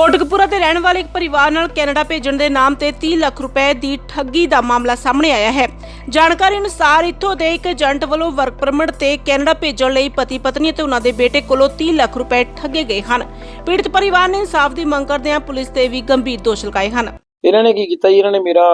ਕੋਟਕਪੂਰਾ ਦੇ ਰਹਿਣ ਵਾਲੇ ਇੱਕ ਪਰਿਵਾਰ ਨਾਲ ਕੈਨੇਡਾ ਭੇਜਣ ਦੇ ਨਾਮ ਤੇ 30 ਲੱਖ ਰੁਪਏ ਦੀ ਠੱਗੀ ਦਾ ਮਾਮਲਾ ਸਾਹਮਣੇ ਆਇਆ ਹੈ। ਜਾਣਕਾਰੀ ਅਨੁਸਾਰ ਇੱਥੋਂ ਦੇ ਇੱਕ ਏਜੰਟ ਵੱਲੋਂ ਵਰਕ ਪਰਮਿਟ ਤੇ ਕੈਨੇਡਾ ਭੇਜਣ ਲਈ ਪਤੀ ਪਤਨੀ ਅਤੇ ਉਹਨਾਂ ਦੇ ਬੇਟੇ ਕੋਲੋਂ 30 ਲੱਖ ਰੁਪਏ ਠੱਗੇ ਗਏ ਹਨ। ਪੀੜਤ ਪਰਿਵਾਰ ਨੇ ਇਨਸਾਫ ਦੀ ਮੰਗ ਕਰਦਿਆਂ ਪੁਲਿਸ ਤੇ ਵੀ ਗੰਭੀਰ ਦੋਸ਼ ਲਗਾਏ ਹਨ। ਇਹਨਾਂ ਨੇ ਕੀ ਕੀਤਾ ਜੀ? ਇਹਨਾਂ ਨੇ ਮੇਰਾ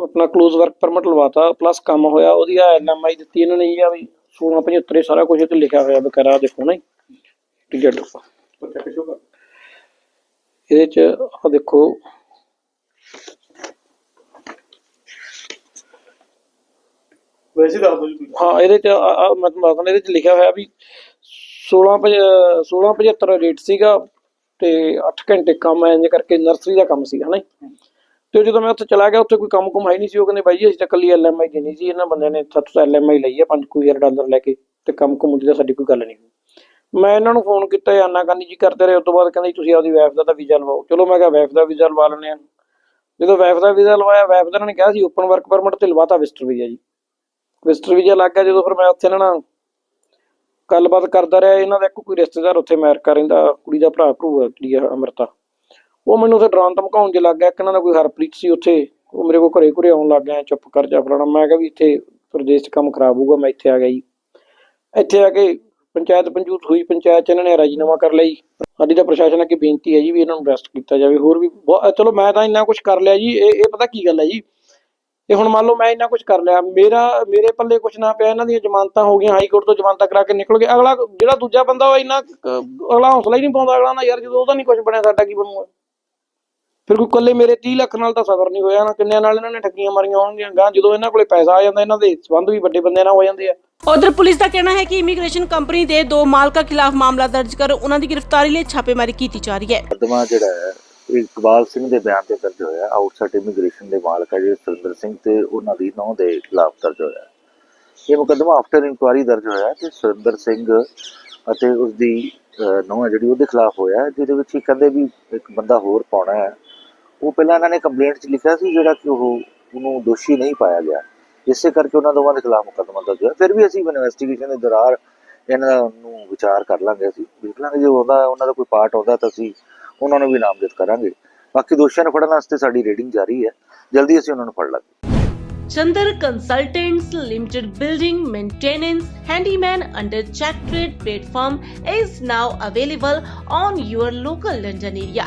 ਆਪਣਾ ਕਲੋਜ਼ ਵਰਕ ਪਰਮਿਟ ਲਵਾਤਾ ਪਲੱਸ ਕੰਮ ਹੋਇਆ ਉਹਦੀ ਐਲਐਮਆਈ ਦਿੱਤੀ ਇਹਨਾਂ ਨੇ ਜੀ ਆ ਵੀ 1675 ਸਾਰਾ ਕੁਝ ਲਿਖਿਆ ਹੋਇਆ ਬਕਾਰਾ ਦੇਖੋ ਨਾ ਟਿਕਟ ਇਹਦੇ ਚ ਆ ਦੇਖੋ। ਵੈਸੇ ਦੱਸ ਜੀ ਹਾਂ ਇਹਦੇ ਚ ਆ- ਆ ਮੈਂ ਤੁਹਾਨੂੰ ਇਹਦੇ ਚ ਲਿਖਿਆ ਹੋਇਆ ਵੀ 16 1675 ਰੇਟ ਸੀਗਾ ਤੇ 8 ਘੰਟੇ ਕੰਮ ਇੰਜ ਕਰਕੇ ਨਰਸਰੀ ਦਾ ਕੰਮ ਸੀਗਾ ਨਾ। ਤੇ ਜਦੋਂ ਮੈਂ ਉੱਥੇ ਚਲਾ ਗਿਆ ਉੱਥੇ ਕੋਈ ਕੰਮ ਕੁਮ ਹੈ ਨਹੀਂ ਸੀ ਉਹ ਕਹਿੰਦੇ ਬਾਈ ਜੀ ਅਸੀਂ ਤਾਂ ਕੱਲੀ ਐਲਐਮਆਈ ਦੇਣੀ ਸੀ ਇਹਨਾਂ ਬੰਦਿਆਂ ਨੇ ਸਾਥੋਂ ਐਲਐਮਆਈ ਲਈ ਹੈ 5000 ਡਾਲਰ ਲੈ ਕੇ ਤੇ ਕੰਮ ਕੁਮ ਦੀ ਤਾਂ ਸਾਡੀ ਕੋਈ ਗੱਲ ਨਹੀਂ ਹੋਈ। ਮੈਂ ਇਹਨਾਂ ਨੂੰ ਫੋਨ ਕੀਤਾ ਇਹ ਆਨਾਕਾਨੀ ਜੀ ਕਰਦੇ ਰਹੇ, ਉਸ ਤੋਂ ਬਾਅਦ ਕਹਿੰਦੇ ਤੁਸੀਂ ਆਪਦੀ ਵਾਈਫ ਦਾ ਤਾਂ ਵੀਜ਼ਾ ਲਵਾਓ। ਚਲੋ ਮੈਂ ਕਿਹਾ ਵਾਈਫ ਦਾ ਵੀਜ਼ਾ ਲਵਾ ਲੈਂਦੇ ਆ ਜਦੋਂ ਵਾਈਫ ਦਾ ਵੀਜ਼ਾ ਲਵਾਇਆ ਵਾਈਫ ਦਾ ਇਹਨਾਂ ਨੇ ਕਿਹਾ ਸੀ ਓਪਨ ਵਰਕ ਪਰਮਿਟ ਤੇ ਲਵਾਤਾ ਵਿਜ਼ਟਰ ਵੀਜ਼ਾ ਜੀ। ਵਿਜ਼ਟਰ ਵੀਜ਼ਾ ਲੱਗ ਗਿਆ, ਜਦੋਂ ਫਿਰ ਮੈਂ ਉੱਥੇ ਇਹਨਾਂ ਨਾਲ ਗੱਲਬਾਤ ਕਰਦਾ ਰਿਹਾ, ਇਹਨਾਂ ਦਾ ਇੱਕ ਕੋਈ ਰਿਸ਼ਤੇਦਾਰ ਉੱਥੇ ਅਮਰੀਕਾ ਰਹਿੰਦਾ, ਕੁੜੀ ਦਾ ਭਰਾ ਭਰੂ ਹੈ ਜਿਹੜੀ ਆ, ਅਮਰਤਾ। ਉਹ ਮੈਨੂੰ ਉੱਥੇ ਡਰਾਉਣ ਧਮਕਾਉਣ ਜੇ ਲੱਗ ਗਿਆ ਕਿ ਇਹਨਾਂ ਦਾ ਕੋਈ ਹਰਪ੍ਰੀਤ ਸੀ ਉੱਥੇ, ਉਹ ਮੇਰੇ ਕੋਲ ਘਰੇ ਘਰੇ ਆਉਣ ਲੱਗ ਗਿਆ, ਚੁੱਪ ਕਰ ਜਾ ਫਲਾਣਾ। ਮੈਂ ਕਿਹਾ ਵੀ ਇੱਥੇ ਪ੍ਰਦੇਸ਼ 'ਚ ਕੰਮ ਖਰਾਬ ਹੋਊਗਾ, ਮੈਂ ਇੱਥੇ ਆ ਗਿਆ ਜੀ। ਇੱਥੇ ਆ ਕੇ ਪੰਚਾਇਤ ਪੰਜੂਤ ਹੋਈ, ਪੰਚਾਇਤ 'ਚ ਇਹਨਾਂ ਨੇ ਰਾਜੀਨਾਮਾ ਕਰ ਲਈ। ਸਾਡੀ ਤਾਂ ਪ੍ਰਸ਼ਾਸਨ ਅੱਗੇ ਬੇਨਤੀ ਹੈ ਜੀ ਵੀ ਇਹਨਾਂ ਨੂੰ ਅਰੈਸਟ ਕੀਤਾ ਜਾਵੇ। ਹੋਰ ਵੀ ਚਲੋ ਮੈਂ ਤਾਂ ਇੰਨਾ ਕੁਝ ਕਰ ਲਿਆ ਜੀ। ਇਹ ਇਹ ਪਤਾ ਕੀ ਗੱਲ ਹੈ ਜੀ? ਇਹ ਹੁਣ ਮੰਨ ਲਓ ਮੈਂ ਇੰਨਾ ਕੁਝ ਕਰ ਲਿਆ। ਮੇਰਾ ਮੇਰੇ ਪੱਲੇ ਕੁਝ ਨਾ ਪਿਆ, ਇਹਨਾਂ ਦੀਆਂ ਜ਼ਮਾਨਤਾਂ ਹੋ ਗਈਆਂ, ਹਾਈ ਕੋਰਟ ਤੋਂ ਜ਼ਮਾਨਤਾਂ ਕਰਾ ਕੇ ਨਿਕਲ ਗਏ। ਅਗਲਾ ਜਿਹੜਾ ਦੂਜਾ ਬੰਦਾ ਉਹ ਇੰਨਾ ਅਗਲਾ ਹੌਸਲਾ ਹੀ ਨਹੀਂ ਪਾਉਂਦਾ। ਅਗਲਾ ਨਾ ਯਾਰ ਜਦੋਂ ਉਹਦਾ ਨਹੀਂ ਕੁਝ ਬਣਿਆ, ਸਾਡਾ ਕੀ ਬਣੂਗਾ? ਫਿਰ ਕੋਈ ਇਕੱਲੇ ਮੇਰੇ 30 ਲੱਖ ਨਾਲ ਤਾਂ ਸਬਰ ਨਹੀਂ ਹੋਇਆ ਨਾ ਕਿੰਨਿਆਂ ਨਾਲ ਇਹਨਾਂ ਨੇ ਠੱਗੀਆਂ ਮਾਰੀਆਂ ਹੋਣਗੀਆਂ ਗਾਂ ਜਦੋਂ ਇਹਨਾਂ ਕੋਲੇ ਪੈਸਾ ਆ ਜਾਂਦਾ ਇਹਨਾਂ ਦੇ ਸੰਬੰਧ ਵੀ ਵੱਡੇ ਬੰਦਿਆਂ ਨਾਲ ਹੋ ਜਾਂਦੇ ਆ। ਉਧਰ ਪੁਲਿਸ ਦਾ ਕਹਿਣਾ ਹੈ ਕਿ ਇਮੀਗ੍ਰੇਸ਼ਨ ਕੰਪਨੀ ਦੇ ਦੋ ਮਾਲਕਾਂ ਖਿਲਾਫ ਮਾਮਲਾ ਦਰਜ ਕਰ ਉਹਨਾਂ ਦੀ ਗ੍ਰਿਫਤਾਰੀ ਲਈ ਛਾਪੇਮਾਰੀ ਕੀਤੀ ਜਾ ਰਹੀ ਹੈ। ਮੁਕੱਦਮਾ ਜਿਹੜਾ ਹੈ ਇਹ ਇਕਬਾਲ ਸਿੰਘ ਦੇ ਬਿਆਨ ਤੇ ਦਰਜ ਹੋਇਆ ਆਊਟਸਾਈਡ ਇਮੀਗ੍ਰੇਸ਼ਨ ਦੇ ਮਾਲਕ ਹੈ ਜਿਹੜੇ ਸੁਰਿੰਦਰ ਸਿੰਘ ਤੇ ਉਹਨਾਂ ਦੀ ਨੌਂ ਦੇ ਖਿਲਾਫ ਦਰਜ ਹੋਇਆ ਇਹ ਮੁਕੱਦਮਾ ਆਫਟਰ ਇਨਕੁਆਰੀ ਦਰਜ ਹੋਇਆ ਤੇ ਸੁਰਿੰਦਰ ਸਿੰਘ ਅਤੇ ਉਸ ਦੀ ਨੌਂ ਜਿਹੜੀ ਉਹਦੇ ਖਿਲਾਫ ਹੋਇਆ ਜਿਹਦੇ ਵਿੱਚ ਇਹ ਕਹਿੰਦੇ ਵੀ ਇੱਕ ਬੰਦਾ ਹੋਰ ਪਾਉਣਾ ਹੈ। ਉਹ ਪਹਿਲਾਂ ਇਹਨਾਂ ਨੇ ਕੰਪਲੇਂਟ 'ਚ ਲਿਖਿਆ ਸੀ ਜਿਹੜਾ ਕਿ ਉਹ ਉਹਨੂੰ ਦੋਸ਼ੀ ਨਹੀਂ ਪਾਇਆ ਗਿਆ। ਇਸੇ ਕਰਕੇ ਉਹਨਾਂ ਦੋਵਾਂ ਦੇ ਖਿਲਾਫ ਮੁਕੱਦਮਾ ਦਰਜ ਹੋਇਆ। ਫਿਰ ਵੀ ਅਸੀਂ ਇਨਵੈਸਟੀਗੇਸ਼ਨ ਦੇ ਦੌਰਾਨ ਇਹਨਾਂ ਨੂੰ ਵਿਚਾਰ ਕਰ ਲਾਂਗੇ ਅਸੀਂ। ਦੇਖ ਲਾਂਗੇ ਜੇ ਉਹਦਾ ਉਹਨਾਂ ਦਾ ਕੋਈ ਪਾਰਟ ਆਉਂਦਾ ਤਾਂ ਅਸੀਂ ਉਹਨਾਂ ਨੂੰ ਵੀ ਨਾਮਜ਼ਦ ਕਰਾਂਗੇ। ਬਾਕੀ ਦੋਸ਼ੀਆਂ ਨੂੰ ਫੜਨ ਵਾਸਤੇ ਸਾਡੀ ਰੇਡਿੰਗ ਜਾਰੀ ਹੈ। ਜਲਦੀ ਅਸੀਂ ਉਹਨਾਂ ਨੂੰ ਫੜ ਲਾਂਗੇ। Chandar Consultants Limited Building Maintenance Handyman under Check Trade platform is now available on your local London area.